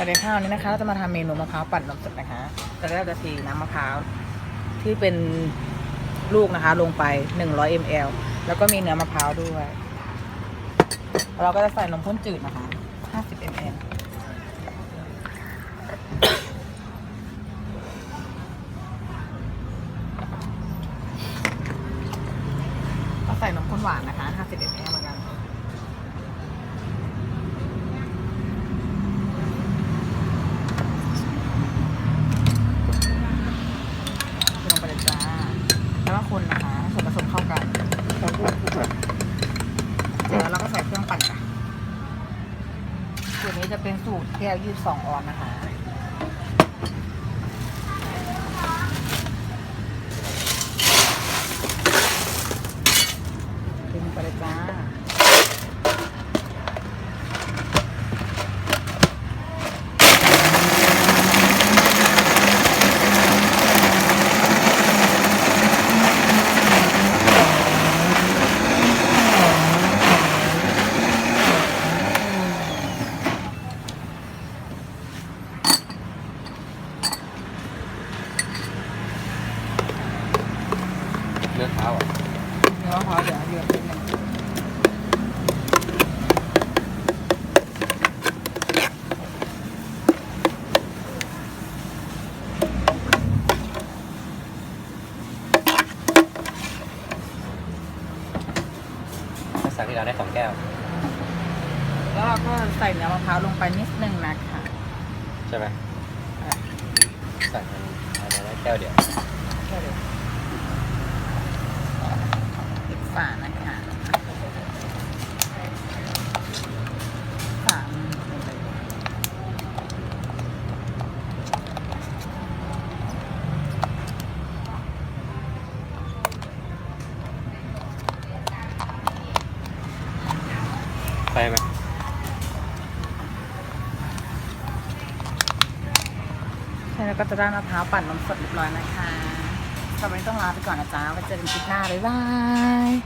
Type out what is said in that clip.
สวัสดีค่ะวันนี้นะคะเราจะมาทำเมนูมะพร้าวปั่นนมสดนะคะแต่แรกเราจะเทน้ำมะพร้าวที่เป็นลูกนะคะลงไป 100 ml แล้วก็มีเนื้อมะพร้าวด้วย เราก็จะใส่นมข้นจืดนะคะ 50 ml ก็ใส่นมข้นหวานนะคะ 50 ml เหมือนกัน ลงไปเลยจ้า แล้วก็คนนะคะให้ส่วนผสมเข้ากันเสร็จ เสร็จแล้วเราก็ใส่เครื่องปั่นค่ะสูตรนี้จะเป็นสูตรแก้ว22อออนนะคะลงไปเลยจ้า เลือกเท้าอะเนื้อมะพร้าวเดี๋ยวเดือดนิดนึงภาษาที่เราได้สองแก้ว แล้วเราก็ใส่เนื้อมะพร้าวลงไปนิดนึงนะคะใช่ไหมอะใส่มันอันนี้ได้แก้วเดียว แค่เดียวปิดฝานะคะฝาลงไป ไปไหมใช่แล้วก็จะได้มะพร้าวปั่นนมสดเรียบร้อยนะคะสำหรับวันนี้ต้องลาไปก่อนนะจ๊ะไว้เจอกันคลิปหน้า บ๊ายบาย